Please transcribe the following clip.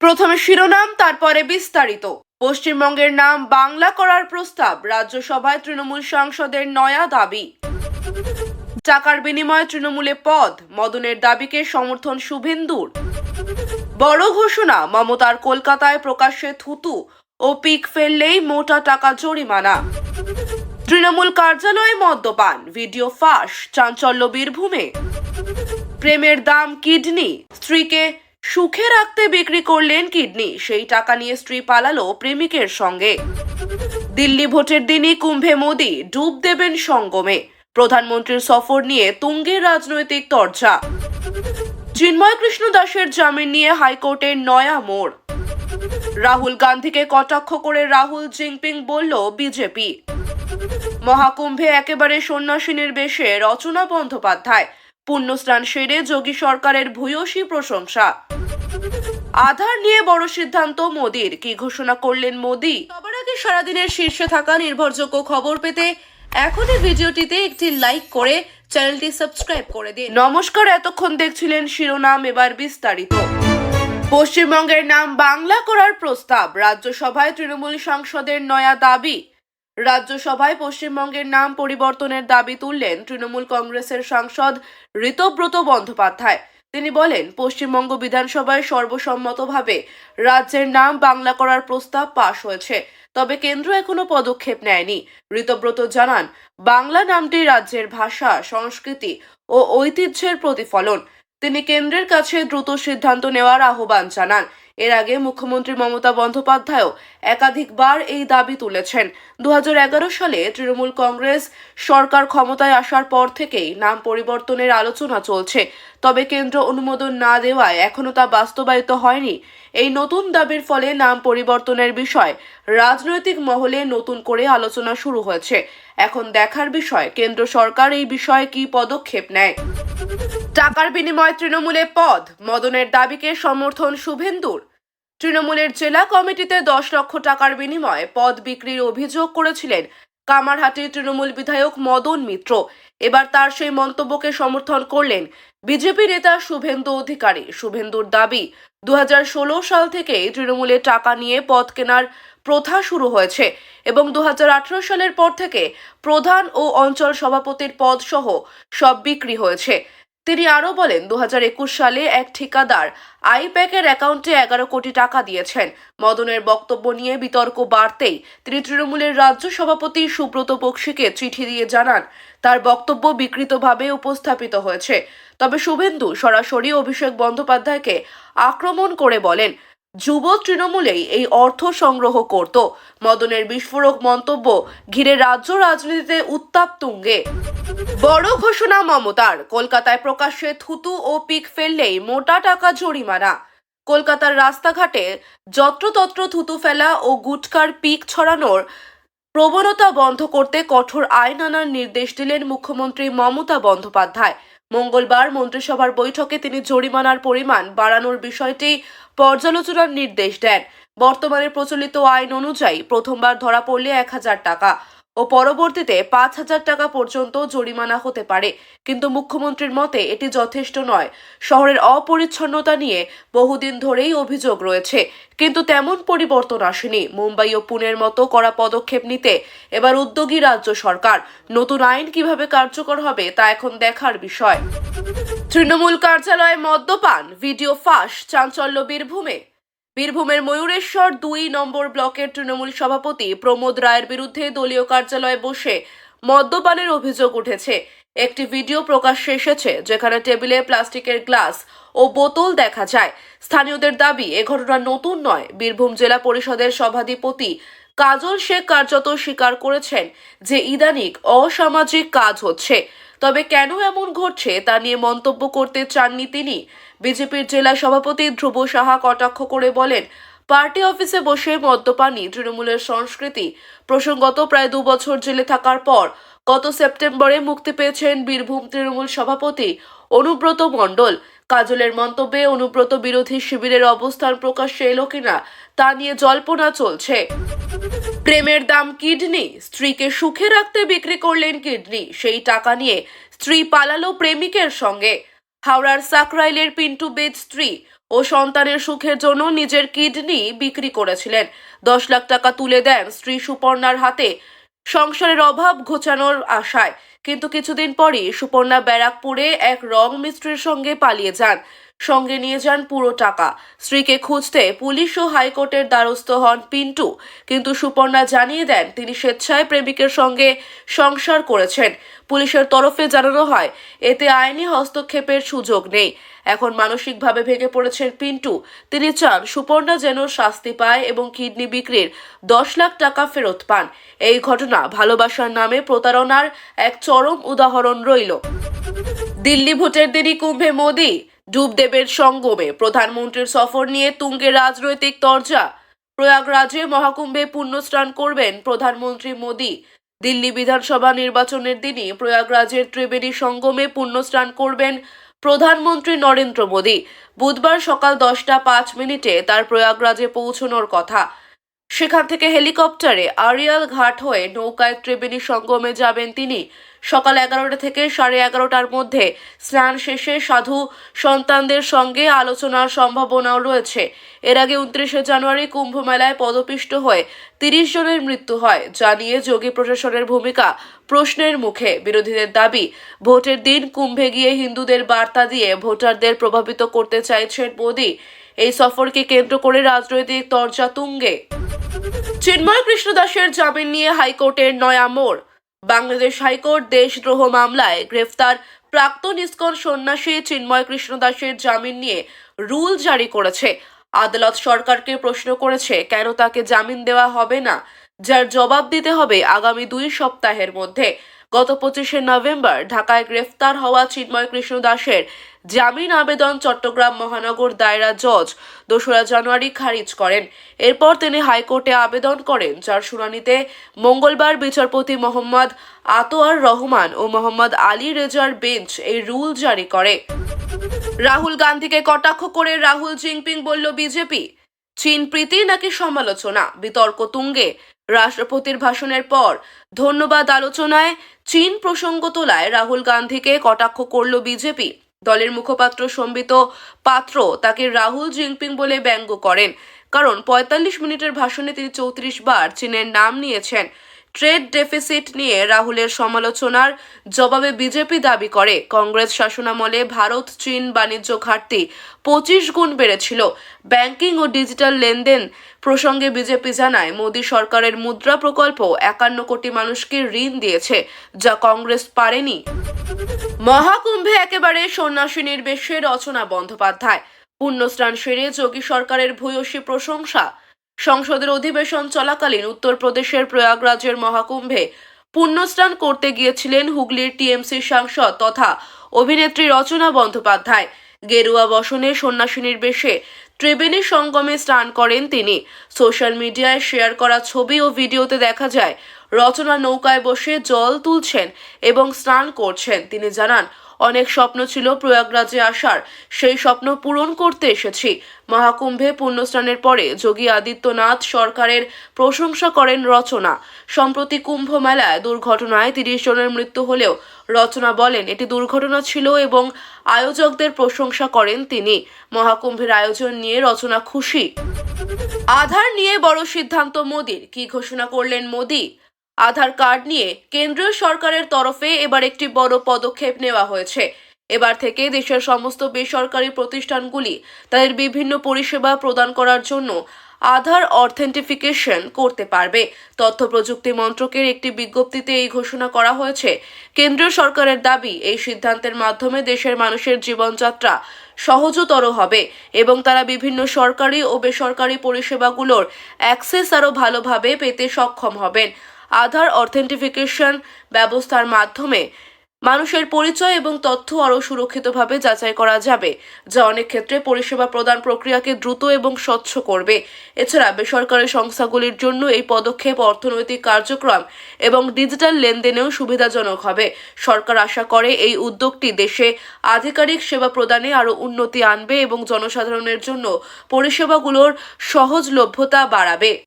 প্রথমে শিরোনাম, তারপরে বিস্তারিত। পশ্চিমবঙ্গের নাম বাংলা করার প্রস্তাব, রাজ্যসভায় তৃণমূল সাংসদের নয়া দাবি। টাকার বিনিময়ে তৃণমূলে পদ, মদনের দাবিকে সমর্থন শুভেন্দুর। বড় ঘোষণা, মমতার কলকাতায় প্রকাশ্যে থুতু ও পিক ফেললেই মোটা টাকা জরিমানা। তৃণমূল কার্যালয়ে মদ্যপান, ভিডিও ফাঁস, চাঞ্চল্য বীরভূমে। প্রেমের দাম কিডনি, স্ত্রীকে সুখে রাখতে বিক্রি করলেন কিডনি। সেই টাকা নিয়ে স্ত্রী পালালো প্রেমিকের সঙ্গে। দিল্লি ভোটের দিনই কুম্ভে মোদি ডুব দেবেন সঙ্গমে। প্রধানমন্ত্রীর সফর নিয়ে তুঙ্গের রাজনৈতিক চর্চা চিন্ময় কৃষ্ণ দাসের জামিন নিয়ে হাইকোর্টের নয়া মোড়। রাহুল গান্ধীকে কটাক্ষ করে রাহুল জিনপিং বলল বিজেপি। মহাকুম্ভে একেবারে সন্ন্যাসিনীর বেশে রচনা বন্দ্যোপাধ্যায়। পুণ্যস্নান সেরে যোগী সরকারের ভূয়সী প্রশংসা। আধার নিয়ে বড় সিদ্ধান্ত মোদির। কি ঘোষণা করলেন মোদি? সবার আগে সারাদিনের শীর্ষে থাকা নির্ভরযোগ্য খবর পেতে এখনই ভিডিওটিতে একটি লাইক করে চ্যানেলটি সাবস্ক্রাইব করে দিন। নমস্কার, এতক্ষণ দেখছিলেন শিরোনাম, এবার বিস্তারিত। পশ্চিমবঙ্গের নাম বাংলা করার প্রস্তাব। রাজ্যসভায় তৃণমূল সাংসদের নয়া দাবি। রাজ্যসভায় পশ্চিমবঙ্গের নাম পরিবর্তনের দাবি তুললেন তৃণমূল কংগ্রেসের সাংসদ ঋতব্রত বন্দ্যোপাধ্যায়। তিনি বলেন, পশ্চিমবঙ্গ বিধানসভায় সর্বসম্মতভাবে রাজ্যের নাম বাংলা করার প্রস্তাব পাশ হয়েছে, তবে কেন্দ্র এখনও পদক্ষেপ নেয়নি। ঋতব্রত জানান, বাংলা নামটি রাজ্যের ভাষা, সংস্কৃতি ও ঐতিহ্যের প্রতিফলন। তিনি কেন্দ্রের কাছে দ্রুত সিদ্ধান্ত নেওয়ার আহ্বান জানান। এর আগে মুখ্যমন্ত্রী মমতা বন্দ্যোপাধ্যায়ও একাধিকবার এই দাবি তুলেছেন। দু হাজার এগারো সালে তৃণমূল কংগ্রেস সরকার ক্ষমতায় আসার পর থেকেই নাম পরিবর্তনের আলোচনা চলছে। তবে কেন্দ্র অনুমোদন না দেওয়ায় এখনও তা বাস্তবায়িত হয়নি। এই নতুন দাবির ফলে নাম পরিবর্তনের বিষয় রাজনৈতিক মহলে নতুন করে আলোচনা শুরু হয়েছে। এখন দেখার বিষয়, কেন্দ্র সরকার এই বিষয়ে কি পদক্ষেপ নেয়? টাকার বিনিময়ে তৃণমূলে পদ, মদনের দাবিকে সমর্থন শুভেন্দুর। তৃণমূলের জেলা কমিটিতে দশ লক্ষ টাকার বিনিময়ে পদ বিক্রির অভিযোগ করেছিলেন কামারহাটির তৃণমূল বিধায়ক মদন মিত্র। এবার তার সেই মন্তব্যকে সমর্থন করলেন বিজেপি নেতা শুভেন্দু অধিকারী। শুভেন্দুর দাবি দু হাজার ষোলো সাল থেকেই তৃণমূলে টাকা নিয়ে পথ কেনার প্রথা শুরু হয়েছে এবং দু হাজার আঠারো সালের পর থেকে প্রধান ও অঞ্চল সভাপতির পদ সহ সব বিক্রি হয়েছে। তিনি আরও বলেন দু হাজার একুশ সালে এক ঠিকাদার আইপ্যাকের অ্যাকাউন্টে এগারো কোটি টাকা দিয়েছেন। মদনের বক্তব্য নিয়ে বিতর্ক বাড়তেই তিনি তৃণমূলের রাজ্য সভাপতি সুব্রত বক্সিকে চিঠি দিয়ে জানান, তার বক্তব্য বিকৃতভাবে উপস্থাপিত হয়েছে। তবে শুভেন্দু সরাসরি অভিষেক বন্দ্যোপাধ্যায়কে আক্রমণ করে বলেন যুব তৃণমূলেই এই অর্থ সংগ্রহ করত। মদনের বিস্ফোরক মন্তব্য ঘিরে রাজ্য রাজনীতিতে উত্তাপ তুঙ্গে। বড় ঘোষণা মমতার। কলকাতায় প্রকাশ্যে থুতু ও পিক ফেললেই মোটা টাকা জরিমানা। কলকাতার রাস্তাঘাটে যত্রতত্র থুতু ফেলা ও গুটকার পিক ছড়ানোর প্রবণতা বন্ধ করতে কঠোর আইন আনার নির্দেশ দিলেন মুখ্যমন্ত্রী মমতা বন্দ্যোপাধ্যায়। মঙ্গলবার মন্ত্রিসভার বৈঠকে তিনি জরিমানার পরিমাণ বাড়ানোর বিষয়টি পর্যালোচনার নির্দেশ দেন। বর্তমানে প্রচলিত আইন অনুযায়ী প্রথমবার ধরা পড়লে এক হাজার টাকা। ও পরবর্তীতে পাঁচ হাজার টাকা পর্যন্ত জরিমানা হতে পারে। কিন্তু মুখ্যমন্ত্রীর মতে এটি যথেষ্ট নয়। শহরের অপরিচ্ছন্নতা নিয়ে বহুদিন ধরেই অভিযোগ রয়েছে। কিন্তু তেমন পরিবর্তন আসেনি। মুম্বাই ও পুনের মতো করা পদক্ষেপ নিতে এবার উদ্যোগী রাজ্য সরকার। নতুন আইন কীভাবে কার্যকর হবে তা এখন দেখার বিষয়। তৃণমূল কার্যালয়ে মদ্যপান, ভিডিও ফাঁস, চাঞ্চল্য বীরভূমে। বীরভূমের ময়ূরেশ্বর দুই নম্বর ব্লকের তৃণমূল সভাপতি প্রমোদ রায়ের বিরুদ্ধে দলীয় কার্যালয়ে বসে মদ্যপানের অভিযোগ উঠেছে। একটি ভিডিও প্রকাশ্যে এসেছে যেখানে টেবিলে প্লাস্টিকের গ্লাস ও বোতল দেখা যায়। স্থানীয়দের দাবি, এ ঘটনা নতুন নয়। বীরভূম জেলা পরিষদের সভাধিপতি কাজল শেখ কার্যত স্বীকার করেছেন যে ইদানিক অসামাজিক কাজ হচ্ছে। তবে কেন এমন ঘটছে তা নিয়ে মন্তব্য করতে চাননি তিনি। বিজেপির জেলা সভাপতি ধ্রুব সাহা কটাক্ষ করে বলেন পার্টি অফিসে বসে মদ্যপানি তৃণমূলের সংস্কৃতি। প্রসঙ্গত প্রায় দু বছর জেলে থাকার পর গত সেপ্টেম্বরে মুক্তি পেয়েছেন বীরভূম তৃণমূল সভাপতি অনুব্রত মণ্ডল। কাজলের মন্তব্যে অনুব্রত বিরোধী শিবিরের অবস্থান প্রকাশ্যে এলো কিনা তা নিয়ে জল্পনা চলছে। প্রেমের দাম কিডনি, স্ত্রীকে সুখে রাখতে বিক্রি করলেন কিডনি, সেই টাকা নিয়ে স্ত্রী পালালো প্রেমিকের সঙ্গে। হাওড়ার সাকরাইলের পিন্টু বেদ স্ত্রী ও সন্তানের সুখের জন্য নিজের কিডনি বিক্রি করেছিলেন। দশ লাখ টাকা তুলে দেন স্ত্রী সুপর্ণার হাতে। সংসারের অভাব ঘোচানোর আশায়। কিন্তু কিছুদিন পরই সুপর্ণা ব্যারাকপুরে এক রং মিস্ত্রির সঙ্গে পালিয়ে যান। সঙ্গে নিয়ে যান পুরো টাকা। স্ত্রীকে খুঁজতে পুলিশ ও হাইকোর্টের দ্বারস্থ হন পিন্টু। কিন্তু সুপর্ণা জানিয়ে দেন, তিনি স্বেচ্ছায় প্রেমিকের সঙ্গে সংসার করেছেন। পুলিশের তরফে জানানো হয়, এতে আইনি হস্তক্ষেপের সুযোগ নেই। এখন মানসিকভাবে ভেঙে পড়েছেন পিন্টু। তিনি চান সুপর্ণা যেন শাস্তি পায় এবং কিডনি বিক্রির দশ লাখ টাকা ফেরত পান। এই ঘটনা ভালোবাসার নামে প্রতারণার এক চরম উদাহরণ রইল। দিল্লি ভোটের দিনই কুম্ভে মোদি ডুবদেবের সঙ্গমে প্রধানমন্ত্রীর সফর নিয়ে তুঙ্গে রাজনৈতিক তরজা। প্রয়াগরাজে মহাকুম্ভে পুণ্যস্নান করবেন প্রধানমন্ত্রী মোদী। দিল্লি বিধানসভা নির্বাচনের দিনই প্রয়াগরাজের ত্রিবেণী সঙ্গমে পুণ্যস্নান করবেন প্রধানমন্ত্রী নরেন্দ্র মোদী। বুধবার সকাল দশটা পাঁচ মিনিটে তার প্রয়াগরাজে পৌঁছানোর কথা। সেখান থেকে হেলিকপ্টারে আরিয়াল ঘাট হয়ে নৌকায় ত্রিবেণী সঙ্গমে যাবেন তিনি। সকাল এগারোটা থেকে সাড়ে এগারোটার মধ্যে স্নান শেষে সাধু সন্তানদের সঙ্গে আলোচনার সম্ভাবনাও রয়েছে। এর আগে উনত্রিশে জানুয়ারি কুম্ভ মেলায় পদপিষ্ট হয়ে তিরিশ জনের মৃত্যু হয়, যা নিয়ে যোগী প্রশাসনের ভূমিকা প্রশ্নের মুখে। বিরোধীদের দাবি, ভোটের দিন কুম্ভে গিয়ে হিন্দুদের বার্তা দিয়ে ভোটারদের প্রভাবিত করতে চাইছেন মোদী। এই সফরকে কেন্দ্র করে রাজনৈতিক তরজা তুঙ্গে। চিন্ময় কৃষ্ণ দাসের জামিন নিয়ে হাইকোর্টের নয়া মোড়। বাংলাদেশ হাইকোর্ট দেশদ্রোহ মামলায় গ্রেফতার প্রাক্তন ইস্কন সন্ন্যাসী চিন্ময় কৃষ্ণ দাসের জামিন নিয়ে রুল জারি করেছে। আদালত সরকারকে প্রশ্ন করেছে, কেন তাকে জামিন দেওয়া হবে না? যার জবাব দিতে হবে আগামী দুই সপ্তাহের মধ্যে। গত পঁচিশে নভেম্বর ঢাকায় গ্রেফতার হওয়া চিন্ময় কৃষ্ণ দাসের জামিন আবেদন চট্টগ্রাম মহানগর দায়রা জজ দোসরা জানুয়ারি খারিজ করেন। এরপর তিনি হাইকোর্টে আবেদন করেন, যার শুনানিতে মঙ্গলবার বিচারপতি মোহাম্মদ আতোয়ার রহমান ও মোহাম্মদ আলী রেজার বেঞ্চ এই রুল জারি করে। রাহুল গান্ধীকে কটাক্ষ করে রাহুল জিনপিং বলল, বিজেপি, চীন প্রীতি নাকি সমালোচনা? বিতর্ক তুঙ্গে। রাষ্ট্রপতির ভাষণের পর ধন্যবাদ আলোচনায় চীন প্রসঙ্গ তোলায় রাহুল গান্ধীকে কটাক্ষ করল বিজেপি। দলের মুখপাত্র সম্বিত পাত্র তাকে রাহুল জিনপিং বলে ব্যঙ্গ করেন। কারণ পঁয়তাল্লিশ মিনিটের ভাষণে তিনি চৌত্রিশ বার চীনের নাম নিয়েছেন। ট্রেড ডেফিসিট নিয়ে রাহুলের সমালোচনার জবাবে বিজেপি দাবি করে। কংগ্রেস শাসনামলে ভারত, চীন বাণিজ্য ঘাটতি পঁচিশ গুণ বেড়েছিল। ব্যাংকিং ও ডিজিটাল লেনদেন প্রসঙ্গে বিজেপি জানায়, মোদী সরকারের মুদ্রা প্রকল্প একান্ন কোটি মানুষকে ঋণ দিয়েছে, যা কংগ্রেস পারেনি। মহাকুম্ভে একেবারে সন্ন্যাসী নির্বেশে রচনা বন্দ্যোপাধ্যায়। পুণ্যস্নান সেরে যোগী সরকারের ভূয়সী প্রশংসা সংসদের অধিবেশন চলাকালীন উত্তরপ্রদেশের প্রয়াগরাজের মহাকুম্ভে পুণ্যস্নান করতে গিয়েছিলেন হুগলির টিএমসি সাংসদ তথা অভিনেত্রী রচনা বন্দ্যোপাধ্যায়। গেরুয়া বসনে সন্ন্যাসিনীর বেশে ত্রিবেণী সঙ্গমে স্নান করেন তিনি। সোশ্যাল মিডিয়ায় শেয়ার করা ছবি ও ভিডিওতে দেখা যায়, রচনা নৌকায় বসে জল তুলছেন এবং স্নান করছেন। তিনি জানান অনেক স্বপ্ন ছিল প্রয়াগরাজে আসার। সেই স্বপ্ন পূরণ করতে এসেছি। মহাকুম্ভে পুণ্যস্নানের পরে যোগী আদিত্যনাথ সরকারের প্রশংসা করেন রচনা। সম্প্রতি কুম্ভ মেলায় দুর্ঘটনায় তিরিশ জনের মৃত্যু হলেও রচনা বলেন, এটি দুর্ঘটনা ছিল এবং আয়োজকদের প্রশংসা করেন তিনি। মহাকুম্ভের আয়োজন নিয়ে রচনা খুশি। আধার নিয়ে বড় সিদ্ধান্ত মোদির। কি ঘোষণা করলেন মোদি? আধার কার্ড নিয়ে কেন্দ্রীয় সরকারের তরফে এবার একটি বড় পদক্ষেপ নেওয়া হয়েছে। এবার থেকে দেশের সমস্ত বেসরকারি প্রতিষ্ঠানগুলি তাদের বিভিন্ন পরিষেবা প্রদান করার জন্য আধার অথেন্টিফিকেশন করতে পারবে। তথ্য প্রযুক্তি মন্ত্রকের একটি বিজ্ঞপ্তিতে এই ঘোষণা করা হয়েছে। কেন্দ্রীয় সরকারের দাবি, এই সিদ্ধান্তের মাধ্যমে দেশের মানুষের জীবনযাত্রা সহজতর হবে এবং তারা বিভিন্ন সরকারি ও বেসরকারি পরিষেবাগুলোর অ্যাক্সেস আরও ভালোভাবে পেতে সক্ষম হবেন। আধার অথেন্টিফিকেশন ব্যবস্থার মাধ্যমে মানুষের পরিচয় এবং তথ্য আরও সুরক্ষিতভাবে যাচাই করা যাবে, যা অনেক ক্ষেত্রে পরিষেবা প্রদান প্রক্রিয়াকে দ্রুত এবং স্বচ্ছ করবে। এছাড়া বেসরকারি সংস্থাগুলির জন্য এই পদক্ষেপ অর্থনৈতিক কার্যক্রম এবং ডিজিটাল লেনদেনেও সুবিধাজনক হবে। সরকার আশা করে এই উদ্যোগটি দেশে আধিকারিক সেবা প্রদানে আরও উন্নতি আনবে এবং জনসাধারণের জন্য পরিষেবাগুলোর সহজলভ্যতা বাড়াবে।